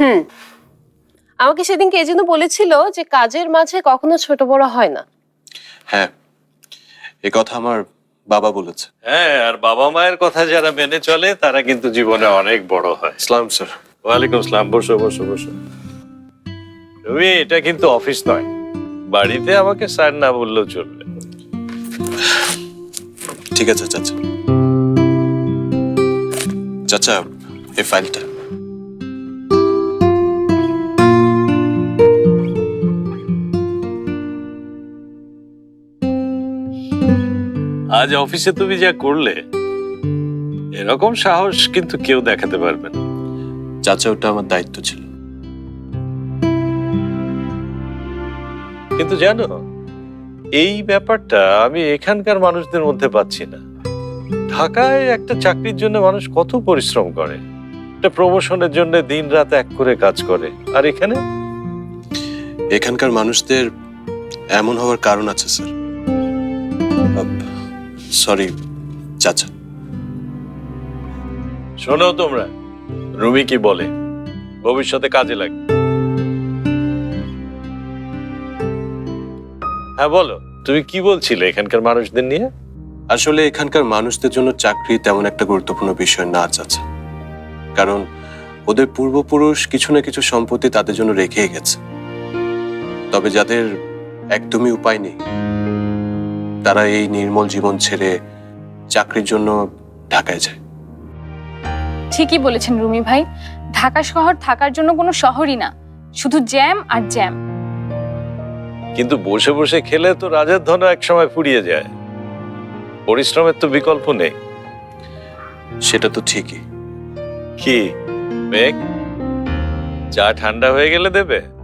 হুম। আমাকে সেদিনকে এই জন্য বলেছিল যে কাজের মাঝে কখনো ছোট বড় হয় না। হ্যাঁ এ কথা আমার বাবা বলেছে। হ্যাঁ আর বাবা মায়ের কথা যারা মেনে চলে তারা কিন্তু জীবনে অনেক বড় হয়। ইসলাম স্যার। ওয়ালাইকুম আসসালাম বসো বসো বসো। রবি এটা কিন্তু অফিস নয়। বাড়িতে আমাকে স্যার না বললেও চলবে। ঠিক আছে চাচা। চাচা এই ফাইলটা। আজ অফিসে তুমি যা করলে এরকম সাহস কিন্তু কেউ দেখাতে পারবে না। চাচা ওটা আমার দায়িত্ব ছিল। কিন্তু জানো এই ব্যাপারটা আমি এখানকার মানুষদের মধ্যে পাচ্ছি না। ঢাকায় একটা চাকরির জন্য মানুষ কত পরিশ্রম করে। একটা প্রমোশনের জন্য দিন রাত এক করে কাজ করে। আর এখানে? এখানকার মানুষদের এমন হওয়ার কারণ আছে স্যার। সরি চাচা। শোনো তোমরা রুমি কি বলে? ভবিষ্যতে কাজে লাগবে। হ্যাঁ বলো তুমি কি বলছিলে এখানকার মানুষদের নিয়ে? আসলে এখানকার মানুষদের জন্য চাকরি তেমন একটা গুরুত্বপূর্ণ বিষয় না চাচা। কারণ ওদের পূর্বপুরুষ কিছু না কিছু সম্পত্তি তাদের জন্য রেখেই গেছে। তবে যাদের একদমই উপায় নেই তারা এই নির্মল জীবন ছেড়ে চাকরির জন্য ঢাকায় যায়। ঠিকই বলেছেন রুমি ভাই। ঢাকা শহর থাকার জন্য কোনো শহরই না শুধু জ্যাম আর জ্যাম। কিন্তু বসে বসে খেলে তো রাজার ধন এক সময় ফুরিয়ে যায়। পরিশ্রমের তো বিকল্প নেই। সেটা তো ঠিকই। কি মেঘ? চা ঠান্ডা হয়ে গেলে দেবে?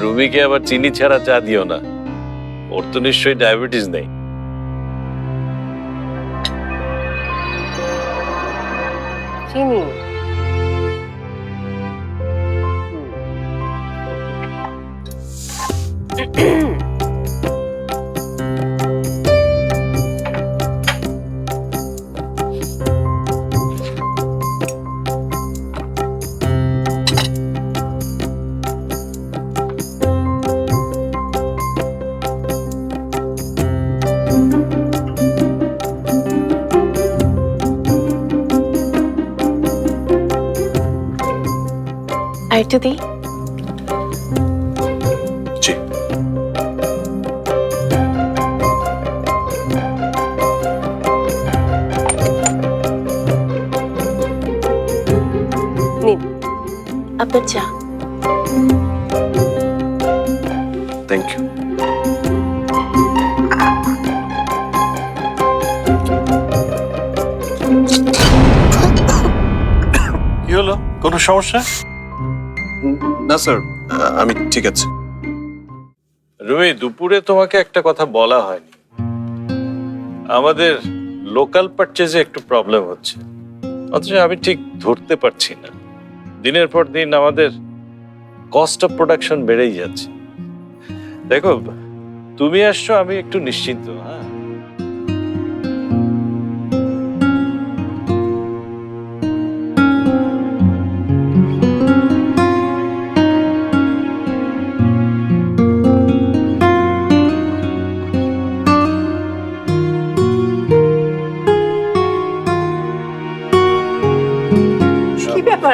রুমিকে আবার চিনি ছাড়া চা দিও না। ওর তো নিশ্চয়ই ডায়াবেটিস নেই। চিনি? আর একটু দিই? আপনার চা। থ্যাংক ইউ কি হলো? কোনো সমস্যা? না, স্যার। আমি ঠিক আছে। রুমি, দুপুরে তোমাকে একটা কথা বলা হয়নি। আমাদের লোকাল পারচেজে একটু প্রবলেম হচ্ছে। অথচ আমি ঠিক ধরতে পারছি না। দিনের পর দিন আমাদের কস্ট অফ প্রোডাকশন বেড়েই যাচ্ছে। দেখো, তুমি আসছো, আমি একটু নিশ্চিন্ত হ্যাঁ?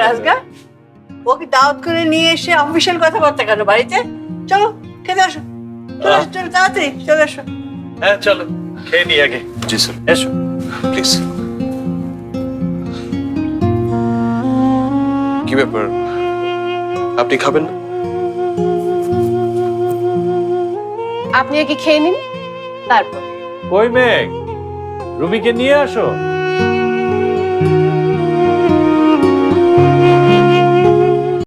কি ব্যাপার ওকে দাওয়াত করে নিয়ে এসে অফিসিয়াল কথাবার্তা কেন বাড়িতে? চলো খেতে আসো। চলে আসো চলো তাড়াতাড়ি চলে আসো। হ্যাঁ চলো খেয়ে নি আগে। জি স্যার। এসো প্লিজ কি ব্যাপার? আপনি খাবেন না? আপনি আগে খেয়ে নিন? তারপর। কই মেঘ রুমিকে নিয়ে আসো।